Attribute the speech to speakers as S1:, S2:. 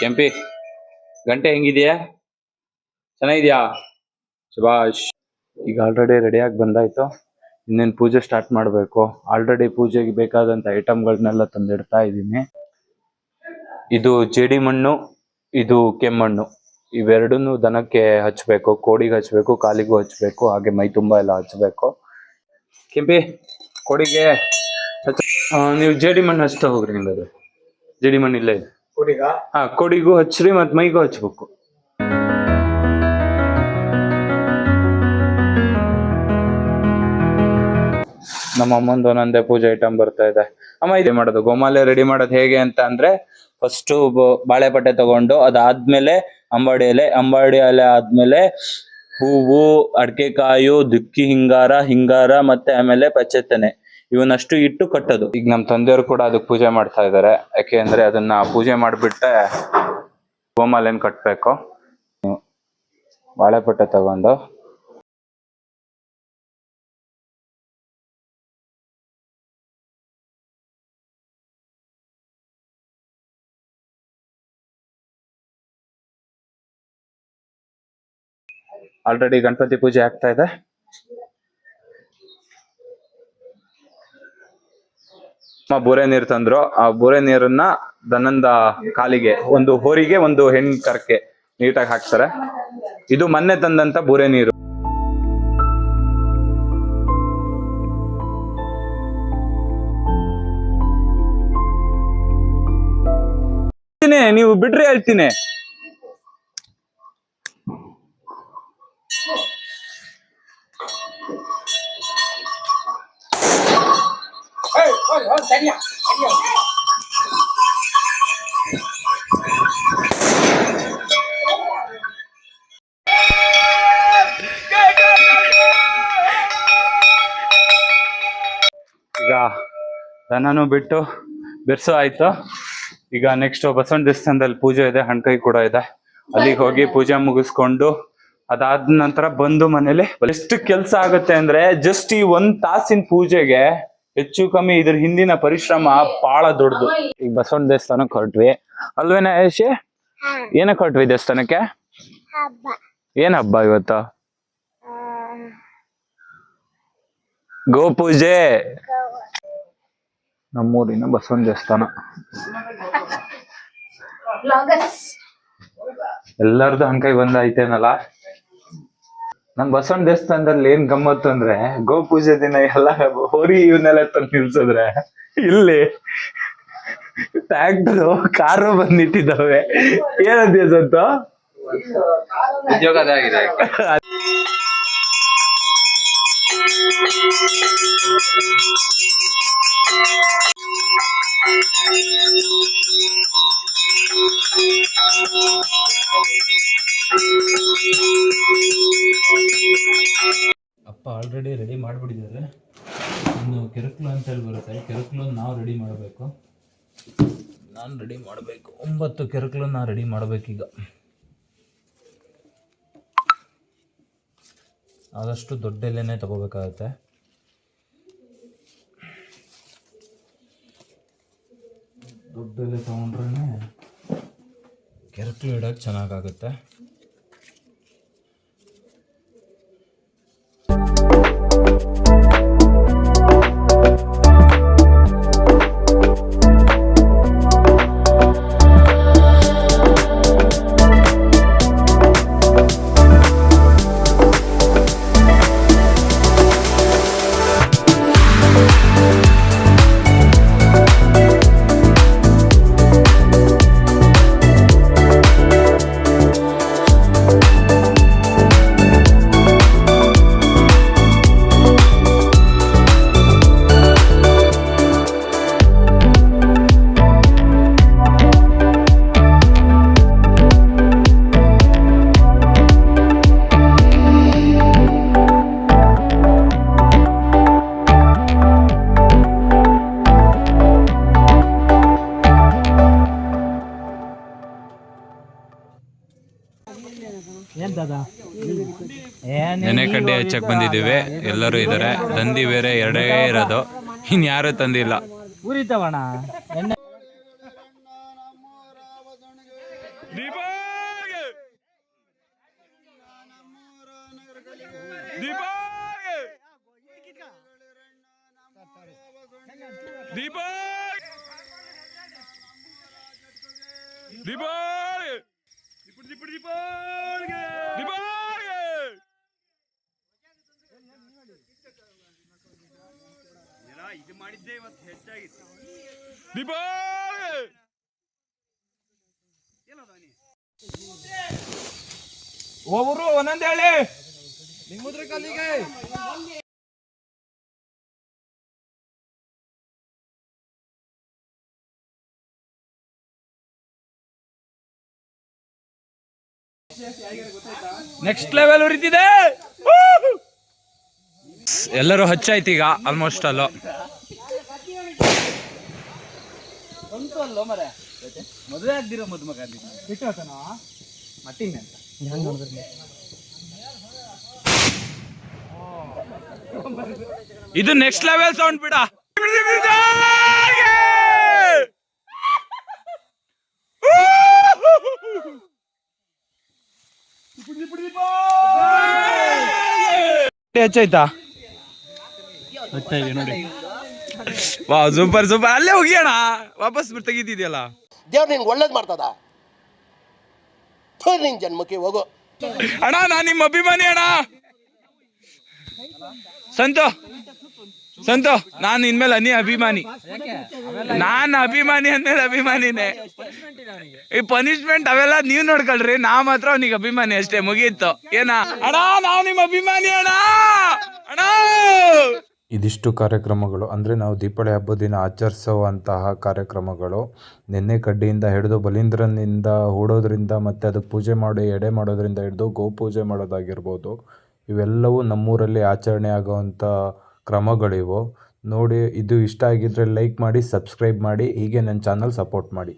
S1: ಕೆಂಪಿ, ಗಂಟೆ ಹೆಂಗಿದೆಯಾ? ಚೆನ್ನಾಗಿದ್ಯಾ? ಶುಭಾಷ್ ಈಗ ಆಲ್ರೆಡಿ ರೆಡಿಯಾಗಿ ಬಂದಾಯ್ತು. ಇನ್ನೇನು ಪೂಜೆ ಸ್ಟಾರ್ಟ್ ಮಾಡಬೇಕು. ಆಲ್ರೆಡಿ ಪೂಜೆಗೆ ಬೇಕಾದಂಥ ಐಟಮ್ಗಳನ್ನೆಲ್ಲ ತಂದಿಡ್ತಾ ಇದ್ದೀನಿ. ಇದು ಜೇಡಿ ಮಣ್ಣು, ಇದು ಕೆಮ್ಮಣ್ಣು. ಇವೆರಡನ್ನೂ ದನಕ್ಕೆ ಹಚ್ಚಬೇಕು ಕೋಡಿಗೆ ಹಚ್ಚಬೇಕು ಕಾಲಿಗೂ ಹಚ್ಚಬೇಕು ಹಾಗೆ ಮೈ ತುಂಬ ಎಲ್ಲ ಹಚ್ಚಬೇಕು ಕೆಂಪಿ, ಕೋಡಿಗೆ ನೀವು ಜೇಡಿ ಮಣ್ಣು ಹಚ್ತಾ ಹೋಗ್ರಿ ನಿಮ್ಮದು ಜೇಡಿ ಮಣ್ಣು ಇಲ್ಲೇ ಇದೆ. ಹಾ, ಕೊಡಿಗೂ ಹಚ್ಚ್ರಿ ಮತ್ ಮೈಗೂ ಹಚ್ಬೇಕು. ನಮ್ಮ ಅಮ್ಮಂದು ಒಂದೊಂದೇ ಪೂಜೆ ಐಟಮ್ ಬರ್ತಾ ಇದೆ. ಅಮ್ಮ, ಇದೆ ಮಾಡೋದು, ಗೋಮಾಲೆ ರೆಡಿ ಮಾಡೋದು ಹೇಗೆ ಅಂತ ಅಂದ್ರೆ ಫಸ್ಟ್ ಬಾಳೆಪಟ್ಟೆ ತಗೊಂಡು ಅದಾದ್ಮೇಲೆ ಅಂಬಾಡಿ ಎಲೆ ಅಂಬಾಡಿ ಎಲೆ ಆದ್ಮೇಲೆ ಹೂವು, ಅಡಕೆಕಾಯು, ದುಕ್ಕಿ, ಹಿಂಗಾರ ಹಿಂಗಾರ ಮತ್ತೆ ಆಮೇಲೆ ಪಚ್ಚೆತ್ತನೆ ಇವನ್ನಷ್ಟು ಇಟ್ಟು ಕಟ್ಟೋದು. ಈಗ ನಮ್ಮ ತಂದೆಯವರು ಕೂಡ ಅದಕ್ಕೆ ಪೂಜೆ ಮಾಡ್ತಾ ಇದ್ದಾರೆ ಯಾಕೆ ಅಂದ್ರೆ ಅದನ್ನ ಪೂಜೆ ಮಾಡಿಬಿಟ್ಟೆ ಗೋಮಾಲೆನ್ ಕಟ್ಟಬೇಕು ಬಾಳೆಪಟ್ಟೆ ತಗೊಂಡು. ಆಲ್ರೆಡಿ ಗಣಪತಿ ಪೂಜೆ ಆಗ್ತಾ ಇದೆ. ಬೂರೆ ನೀರು ತಂದ್ರು. ಆ ಬೋರೆ ನೀರನ್ನ ದನಂದ ಕಾಲಿಗೆ, ಒಂದು ಹೋರಿಗೆ, ಒಂದು ಹೆಣ್ ಕರಕ್ಕೆ ನೀಟಾಗಿ ಹಾಕ್ತಾರೆ. ಇದು ಮೊನ್ನೆ ತಂದಂತ ಬೋರೆ ನೀರು. ನೀವು ಬಿಡ್ರಿ ಹೇಳ್ತೀನಿ. ಈಗ ದನನು ಬಿಟ್ಟು ಬೆರ್ಸು ಆಯ್ತು. ಈಗ ನೆಕ್ಸ್ಟ್ ಬಸವಣ್ಣ ದೇವಸ್ಥಾನದಲ್ಲಿ ಪೂಜೆ ಇದೆ ಹಣ್ಕಾಯಿ ಕೂಡ ಇದೆ. ಅಲ್ಲಿಗೆ ಹೋಗಿ ಪೂಜೆ ಮುಗಿಸ್ಕೊಂಡು ಅದಾದ ನಂತರ ಬಂದು ಮನೇಲಿ ಎಷ್ಟು ಕೆಲಸ ಆಗುತ್ತೆ ಅಂದ್ರೆ ಜಸ್ಟ್ ಈ ಒಂದ್ ತಾಸಿನ ಪೂಜೆಗೆ ಹೆಚ್ಚು ಕಮ್ಮಿ ಇದ್ರ ಹಿಂದಿನ ಪರಿಶ್ರಮ ಬಹಳ ದೊಡ್ಡದು. ಈಗ ಬಸವಣ್ಣ ದೇವಸ್ಥಾನಕ್ಕೆ ಹೊರಟ್ವಿ. ಅಲ್ವೇನ ಯಶಿ? ಏನಕ್ಕೆ ಹೊರಟ್ವಿ ದೇವಸ್ಥಾನಕ್ಕೆ?
S2: ಹಬ್ಬ
S1: ಏನ್ ಹಬ್ಬ ಇವತ್ತು? ಗೋಪೂಜೆ. ನಮ್ಮೂರಿನ ಬಸವಣ್ಣ ದೇವಸ್ಥಾನ. ಎಲ್ಲಾರ್ದು ಹಂಕಾಯಿ ಬಂದ ಐತೇನಲ್ಲ? ನಮ್ ಬಸವಣ್ಣ ದೇವಸ್ಥಾನದಲ್ಲಿ ಏನ್ ಗಮ್ಮತ್ತು ಅಂದ್ರೆ ಗೋ ಪೂಜೆ ದಿನ ಎಲ್ಲ ಹೋರಿ ಇವನ್ನೆಲ್ಲ ತಂದು ನಿಲ್ಸಿದ್ರೆ ಇಲ್ಲಿ ಟ್ಯಾಕ್ಟರ್ ಕಾರು ಬಂದಿಟ್ಟಿದ್ದಾವೆ ಏನಂತೀಯ ಸಂತು
S3: ಉದ್ಯೋಗ
S1: ಕೆರಕ್ಲು ಅಂತ ಹೇಳಿ ಬರುತ್ತೆ. ಕೆರಕ್ಲು ನಾವು ರೆಡಿ ಮಾಡಬೇಕು. ನಾನು ರೆಡಿ ಮಾಡಬೇಕು. ಒಂಬತ್ತು ಕೆರಕ್ಲು ನಾ ರೆಡಿ ಮಾಡಬೇಕೀಗ. ಆದಷ್ಟು ದೊಡ್ಡ ಎಲೆನೇ ತಗೋಬೇಕಾಗತ್ತೆ. ದೊಡ್ಡ ಎಲೆ ತೊಗೊಂಡ್ರೆ ಕೆರಕ್ಲು ಇಡೋಕೆ ಚೆನ್ನಾಗಾಗುತ್ತೆ. ನೆನೆ ಕಡ್ಡಿ ಹಚ್ಚಕ್ ಬಂದಿದ್ದೀವಿ. ಎಲ್ಲರೂ ಇದ್ದಾರೆ ದಂದಿ ಬೇರೆ ಎರಡೇ ಇರೋದು. ಇನ್ಯಾರು ತಂದಿಲ್ಲ.
S4: ಉರಿತವಣ ಎಣ್ಣೆ
S1: ದೀಪಕ್ ದೀಪಕ್
S2: ಇದು ಮಾಡಿದ್ದೆ ಇವತ್ತು ಹೆಚ್ಚಾಗಿತ್ತು.
S1: ಒಬ್ಬರು ಒಂದೊಂದು ಹೇಳಿ.
S2: ನಿಮ್ಮದ್ರ ಕಲ್ಲಿಗೆ
S1: ನೆಕ್ಸ್ಟ್ ಲೆವೆಲ್ ಉರಿತಿದೆ. ಎಲ್ಲರೂ ಹಚ್ಚಾಯ್ತು ಈಗ ಆಲ್ಮೋಸ್ಟ್ ಅಲ್ಲೋ.
S2: ಮದುವೆ ಆಗ್ದಿರೋ
S1: ಇದು ನೆಕ್ಸ್ಟ್ ಲೆವೆಲ್ ಸೌಂಡ್ ಬಿಡ. ಹೆಚ್ಚಾಯ್ತಾ ವಾ ಸೂಪರ್ ಸೂಪರ್ ಅಲ್ಲೇ ಹೋಗಿಯೋಣ. ವಾಪಸ್ ತೆಗಿತಿದ್ಯಲ್ಲ.
S4: ದೇವ್ರು ನಿನ್ಗೆ ಒಳ್ಳೇದು ಮಾಡ್ತದ? ಥು, ನಿನ್ ಜನ್ಮಕ್ಕೆ ಹೋಗು.
S1: ಅಣ್ಣ ನಾನ್ ನಿಮ್ಮ ಅಭಿಮಾನಿ ಅಣ್ಣ. ಸಂತು. ಸಂತು, ನಾನು ಇನ್ಮೇಲೆ ಅನಿ ಅಭಿಮಾನಿ. ನಾನು ಅಭಿಮಾನಿ ಅಂದ್ಮೇಲೆ ಅಭಿಮಾನಿನೇ. ಈ ಪನಿಷ್ಮೆಂಟ್ ಅವೆಲ್ಲ ನೀವ್ ನೋಡ್ಕೊಳ್ರಿ, ನಾ ಮಾತ್ರ ಅವನಿಗೆ ಅಭಿಮಾನಿ ಅಷ್ಟೇ, ಮುಗೀತು. ಏನ? ಅಣ್ಣ, ನಾವು ನಿಮ್ಮ ಅಭಿಮಾನಿ ಅಣ್ಣ! ಅಣ್ಣ!
S5: ಇದಿಷ್ಟು ಕಾರ್ಯಕ್ರಮಗಳು, ಅಂದರೆ ನಾವು ದೀಪಾವಳಿ ಹಬ್ಬದ ದಿನ ಆಚರಿಸುವಂತಹ ಕಾರ್ಯಕ್ರಮಗಳು. ನಿನ್ನೆ ಕಡ್ಡಿಯಿಂದ ಹಿಡಿದು ಬಲೀಂದ್ರನಿಂದ ಹೂಡೋದ್ರಿಂದ, ಮತ್ತು ಅದಕ್ಕೆ ಪೂಜೆ ಮಾಡಿ, ಎಡೆ ಮಾಡೋದ್ರಿಂದ ಹಿಡಿದು ಗೋಪೂಜೆ ಮಾಡೋದಾಗಿರ್ಬೋದು. ಇವೆಲ್ಲವೂ ನಮ್ಮೂರಲ್ಲಿ ಆಚರಣೆ ಆಗುವಂಥ ಕ್ರಮಗಳಿವು ನೋಡಿ ಇದು ಇಷ್ಟ ಆಗಿದ್ದರೆ ಲೈಕ್ ಮಾಡಿ ಸಬ್ಸ್ಕ್ರೈಬ್ ಮಾಡಿ ಹೀಗೆ ನನ್ನ ಚಾನಲ್ ಸಪೋರ್ಟ್ ಮಾಡಿ.